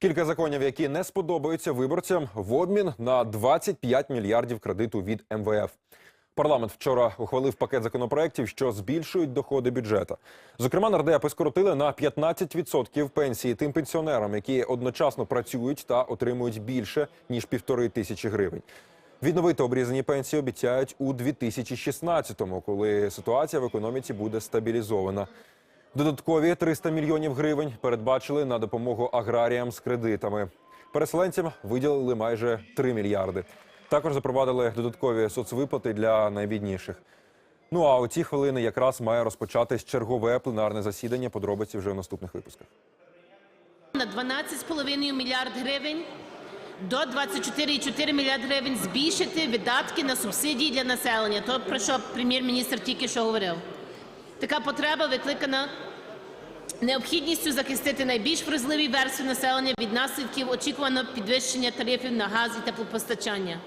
Кілька законів, які не сподобаються виборцям, в обмін на 25 мільярдів кредиту від МВФ. Парламент вчора ухвалив пакет законопроєктів, що збільшують доходи бюджету. Зокрема, нардепи скоротили на 15% пенсії тим пенсіонерам, які одночасно працюють та отримують більше ніж півтори тисячі гривень. Відновити обрізані пенсії обіцяють у 2016-му, коли ситуація в економіці буде стабілізована. Додаткові 300 мільйонів гривень передбачили на допомогу аграріям з кредитами. Переселенцям виділили майже 3 мільярди. Також запровадили додаткові соцвиплати для найбідніших. Ну а у ці хвилини якраз має розпочатись чергове пленарне засідання. Подробиці вже в наступних випусках. на 12,5 мільярд гривень до 24,4 мільярд гривень збільшити видатки на субсидії для населення. То про що прем'єр-міністр тільки що говорив. Така потреба викликана необхідністю захистити найбільш вразливі верстви населення від наслідків очікуваного підвищення тарифів на газ і теплопостачання.